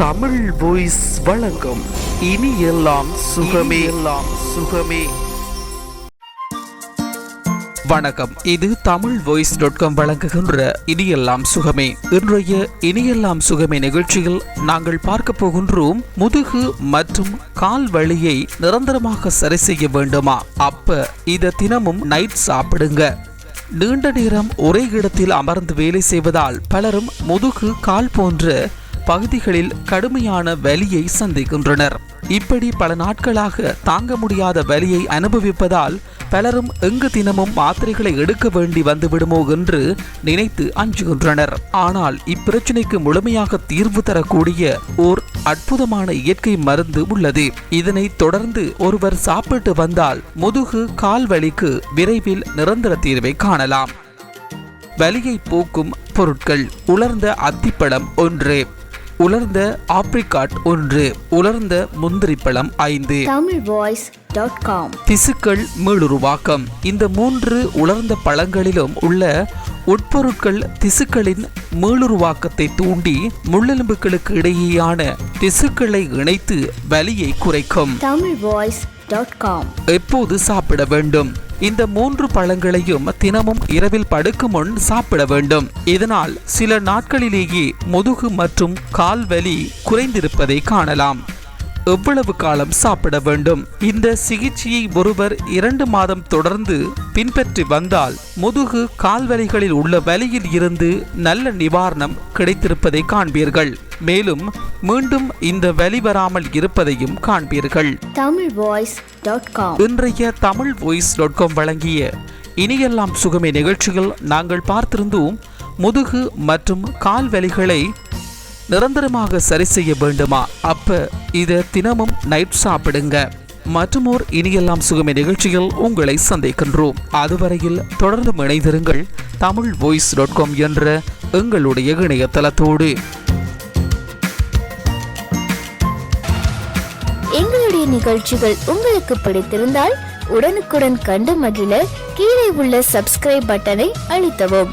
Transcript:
Tamil voice வழங்கும் இனி எல்லாம் சுகமே. எல்லாம் சுகமே. வணக்கம். இது தமிழ் வாய்ஸ் டாட் காம் வழங்குகின்ற இனியெல்லாம் சுகமே. இன்றைய இனியெல்லாம் சுகமே நிகழ்ச்சியில் நாங்கள் பார்க்க போகின்றோம் முதுகு மற்றும் கால் வலியை நிரந்தரமாக சரி செய்ய வேண்டுமா? அப்ப இத தினமும் நைட் சாப்பிடுங்க. நீண்ட நேரம் ஒரே இடத்தில் அமர்ந்து வேலை செய்வதால் பலரும் முதுகு கால் போன்ற பகுதிகளில் கடுமையான வலியை சந்திக்கின்றனர். இப்படி பல நாட்களாக தாங்க முடியாத வலியை அனுபவிப்பதால் பலரும் எங்கு தினமும் மாத்திரைகளை எடுக்க வேண்டி வந்துவிடுமோ என்று நினைத்து அஞ்சுகின்றனர். ஆனால் இப்பிரச்சனைக்கு முழுமையாக தீர்வு தரக்கூடிய ஓர் அற்புதமான இயற்கை மருந்து உள்ளது. இதனை தொடர்ந்து ஒருவர் சாப்பிட்டு வந்தால் முதுகு கால் வலிக்கு விரைவில் நிரந்தர தீர்வை காணலாம். வலியை போக்கும் பொருட்கள் உலர்ந்த அத்திப்பழம் ஒன்று. உலர்ந்த ஆப்ரிகாட் ஒன்று உலர்ந்த முந்திரிப்பழம் ஐந்து. Tamil voice dot com. திசுக்கள் மீளுருவாக்கம். இந்த மூன்று உலர்ந்த பழங்களிலும் உள்ள உட்பொருட்கள் திசுக்களின் மீளுருவாக்கத்தை தூண்டி முள்ளெலும்புகளுக்கு இடையேயான திசுக்களை இணைத்து வலியை குறைக்கும். Tamil voice dot com. எப்போது சாப்பிட வேண்டும்? இந்த மூன்று பழங்களையும் தினமும் இரவில் படுக்கும் முன் சாப்பிட வேண்டும். இதனால் சில நாட்களிலேயே முதுகு மற்றும் கால் வலி குறைந்திருப்பதை காணலாம். எவ்வளவு காலம் சாப்பிட வேண்டும்? இந்த சிகிச்சையை ஒருவர் இரண்டு மாதம் தொடர்ந்து பின்பற்றி வந்தால் முதுகு கால்வலிகளில் உள்ள வலியில் இருந்து நல்ல நிவாரணம் கிடைத்திருப்பதை காண்பீர்கள். மேலும் மீண்டும் இந்த வலி வராமல் இருப்பதையும் காண்பீர்கள். தமிழ் வாய்ஸ் டாட் காம் இன்றைய தமிழ் வாய்ஸ் டாட் காம் வழங்கிய இனியெல்லாம் சுகமே நிகழ்ச்சியில் நாங்கள் பார்த்திருந்தோம் முதுகு மற்றும் கால் வலிகளை நிரந்தரமாக சரி செய்ய வேண்டுமா? அப்ப இதை தினமும் நைட் சாப்பிடுங்க. மற்றுமோர் இனியெல்லாம் சுகமை நிகழ்ச்சியில் உங்களை சந்திக்கின்றோம். அதுவரையில் தொடர்ந்து இணைந்திருங்கள் தமிழ் வாய்ஸ் டாட் காம் என்ற எங்களுடைய இணையதளத்தோடு. எங்களுடைய நிகழ்ச்சிகள் உங்களுக்கு பிடித்திருந்தால் உடனுக்குடன் கண்டு மகிழ கீழே உள்ள சப்ஸ்கிரைப் பட்டனை அழுத்தவும்.